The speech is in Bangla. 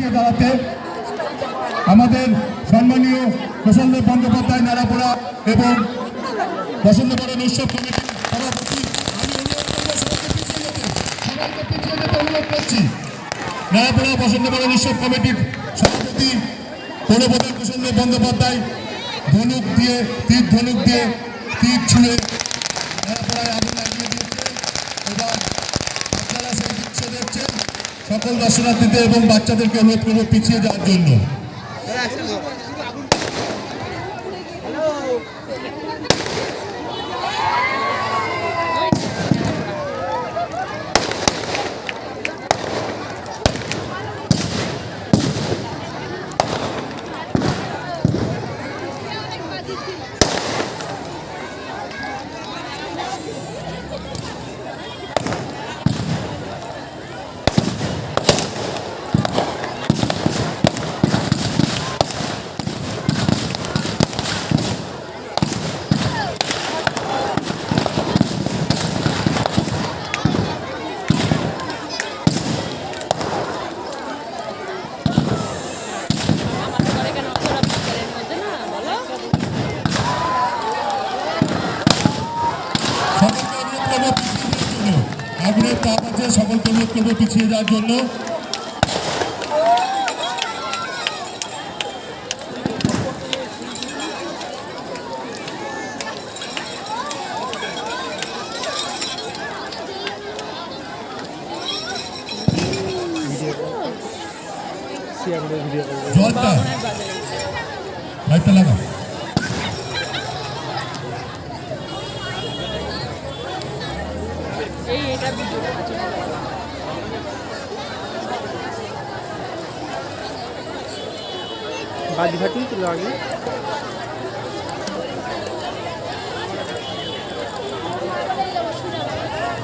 পিছিয়ে দাঁড়াতে আমাদের সম্মানীয় প্রসন্ন বন্দ্যোপাধ্যায় নারাপোড়া এবং বসন্ত বরণ উৎসব কমিটির সভাপতি আমি করছি। নারাপোড়া বসন্ত বরণ উৎসব কমিটির সভাপতি পৌরপ্রধান প্রসন্ন বন্দ্যোপাধ্যায় ধনুক দিয়ে, তীর ধনুক দিয়ে তীর ছুঁড়ে নারাপোড়ায় আগুন লাগিয়ে সকল দর্শনার্থীদের এবং বাচ্চাদেরকে অনুরোধ করব পিছিয়ে যাওয়ার জন্য। জন্য আগুনের তাপ আছে সকলকে অনুরোধ করব পিছিয়ে যাওয়ার জন্য জলটা লাইটটা লাগা এই এটা ভিডিওটা আছে বাজি ফাটিয়েছিল আগে